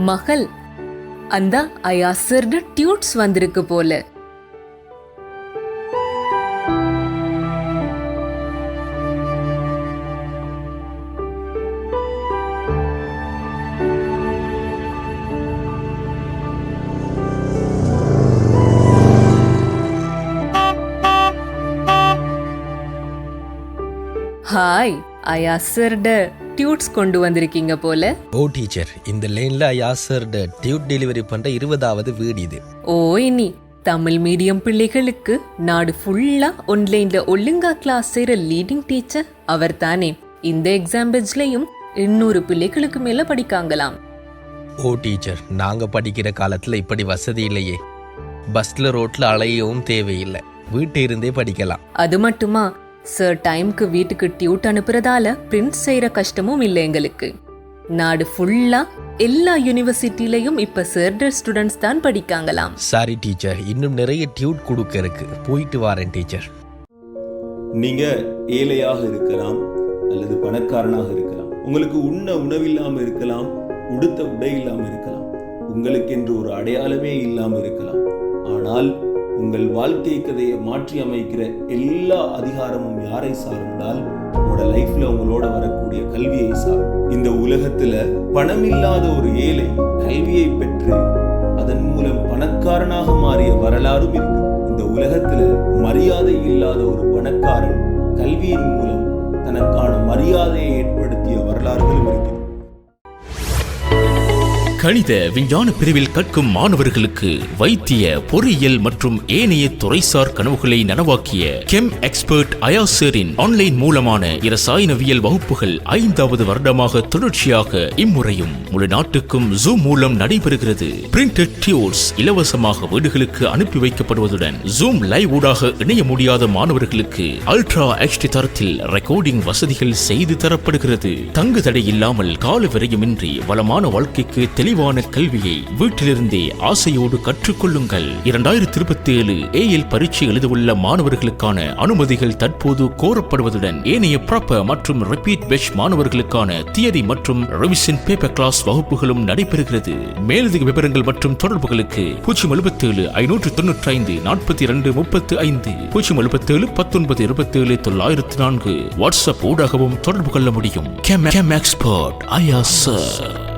மகள். அந்த அயாசர்டு டியூட்ஸ் வந்திருக்கு போல. ஹாய் அயாசர்டு டியூட்ஸ் கொண்டு வந்திருக்கீங்க போல? ஓ டீச்சர் இந்த லைன்ல யாசர்ட டியூட் டெலிவரி பண்ற இருபதாவது வீடு இது. ஓ இனி தமிழ் மீடியம் பிள்ளைகளுக்கு நாடு ஃபுல்லா ஆன்லைன்ல ஒழுங்கா கிளாஸ் செய்யற லீடிங் டீச்சர் அவர் தானே. இந்த எக்ஸாம் பெஞ்ச்லயும் எண்ணூறு பிள்ளைகளுக்கு மேல படிக்காங்களாம். ஓ டீச்சர் நாங்க படிக்கிற காலத்துல இப்படி வசதி இல்லையே. பஸ்ல ரோட்ல அலையவும் தேவையில்லை. வீட்டு இருந்தே படிக்கலாம். அது மட்டுமா? சார் டைம்க்கு வீட்டுக்கு டியூட் அனுப்புறதால பிரிண்ட் செய்யற கஷ்டமும் இல்லை எங்களுக்கு. நாடு ஃபுல்லா எல்லா யூனிவர்சிட்டிலையும் இப்ப சர்டர் ஸ்டூடெண்ட்ஸ் தான் படிக்காங்களாம். சாரி டீச்சர் இன்னும் நிறைய டியூட் கொடுக்க இருக்கு. போயிட்டு வரேன் டீச்சர் நீங்க ஏழையாக இருக்கலாம் அல்லது பணக்காரனாக இருக்கலாம். உங்களுக்கு உண்ண உணவில்லாம இருக்கலாம் உடுத்த உடை இல்லாம இருக்கலாம். உங்களுக்கென்று ஒரு அடையாளமே இல்லாம இருக்கலாம். ஆனால் உங்கள் வாழ்க்கை கதையை மாற்றி அமைக்கிற எல்லா அதிகாரமும் யாரை சார்ந்தால் உங்களோட லைஃப்ல உங்களோட வரக்கூடிய கல்வியை சார். இந்த உலகத்துல பணம் இல்லாத ஒரு ஏழை கல்வியை பெற்று அதன் மூலம் பணக்காரனாக மாறிய வரலாறும் இருக்கு. இந்த உலகத்துல மரியாதை இல்லாத ஒரு பணக்காரன் கல்வியின் மூலம் கணித விஞ்ஞான பிரிவில் கற்கும் மாணவர்களுக்கு வைத்திய பொறியியல் மற்றும் ஏனைய துறைசார் கனவுகளை நனவாக்கிய கெம் எக்ஸ்பர்ட் அயாசரின் ஆன்லைன் மூலமான இரசாயனவியல் வகுப்புகள் ஐந்தாவது வருடமாக தொடர்ச்சியாக இம்முறையும் முழு நாட்டுக்கும் ஜூம் மூலம் நடைபெறுகிறது. பிரிண்டட் டியூர்ஸ் இலவசமாக வீடுகளுக்கு அனுப்பி வைக்கப்படுவதுடன் ஜூம் லைவ் ஊடாக இணைய முடியாத மாணவர்களுக்கு அல்ட்ரா எச்டி தரத்தில் ரெக்கார்டிங் வசதிகள் செய்து தரப்படுகிறது. தங்கு தடை இல்லாமல் கால விரயமின்றி வளமான வாழ்க்கைக்கு தெளிவான கல்வியை வீட்டிலிருந்தே ஆசையோடு கற்றுக்கொள்ளுங்கள். இரண்டாயிரத்தி இருபத்தி ஏழு ஏஎல் பரீட்சை எழுதவுள்ள மாணவர்களுக்கான அனுமதிகள் தற்போது கோரப்படுவதுடன் ஏனைய ப்ராப்பர் மற்றும் ரிப்பீட் பெச் மாணவர்களுக்கான தியரி மற்றும் ரிவிஷன் பேப்பர் கிளாஸ் வகுப்புகளும் நடைபெறுகிறது. மேலதிக விவரங்கள் மற்றும் தொடர்புகளுக்கு பூஜ்ஜியம் எழுபத்தி ஏழு ஐநூற்று தொன்னூற்றி ஐந்து நாற்பத்தி இரண்டு முப்பத்தி ஐந்து பூஜ்ஜியம் எழுபத்தி ஏழு பத்தொன்பது இருபத்தி ஏழு தொள்ளாயிரத்து நான்கு. வாட்ஸ்அப் ஊடாகவும் தொடர்பு கொள்ள முடியும். எக்ஸ்பர்ட் ஐயா சார்